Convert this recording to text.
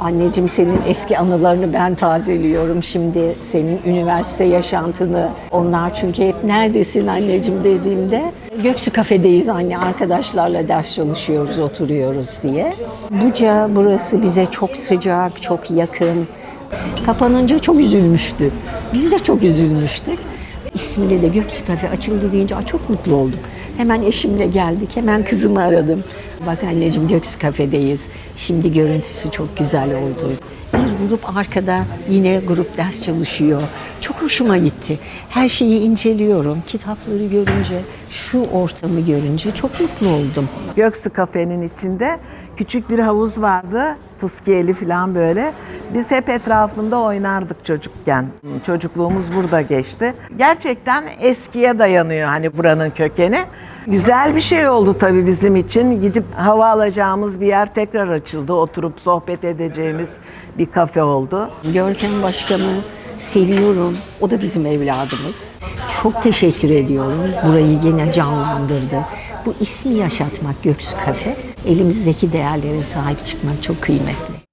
Anneciğim senin eski anılarını ben tazeliyorum şimdi. Senin üniversite yaşantını. Onlar çünkü hep neredesin anneciğim dediğimde. Göksu kafedeyiz anne arkadaşlarla ders çalışıyoruz, oturuyoruz diye. Buca burası bize çok sıcak, çok yakın. Kapanınca çok üzülmüştü. Biz de çok üzülmüştük. İsmini de Gökçe Kafe açıldı deyince "Aa, çok mutlu oldum. Hemen eşimle geldik, hemen kızımı aradım. Bak anneciğim Göksu Kafe'deyiz. Şimdi görüntüsü çok güzel oldu. Bir grup arkada yine grup ders çalışıyor. Çok hoşuma gitti. Her şeyi inceliyorum. Kitapları görünce, şu ortamı görünce çok mutlu oldum. Göksu kafenin içinde küçük bir havuz vardı. Fıskiyeli falan böyle. Biz hep etrafında oynardık çocukken. Çocukluğumuz burada geçti. Gerçekten eskiye dayanıyor hani buranın kökeni. Güzel bir şey oldu tabii bizim için. Gidip hava alacağımız bir yer tekrar açıldı. Oturup sohbet edeceğimiz bir kafe oldu. Görkem Başkan'ı seviyorum. O da bizim evladımız. Çok teşekkür ediyorum. Burayı yine canlandırdı. Bu ismi yaşatmak Göksu Kafe. Elimizdeki değerlere sahip çıkmak çok kıymetli.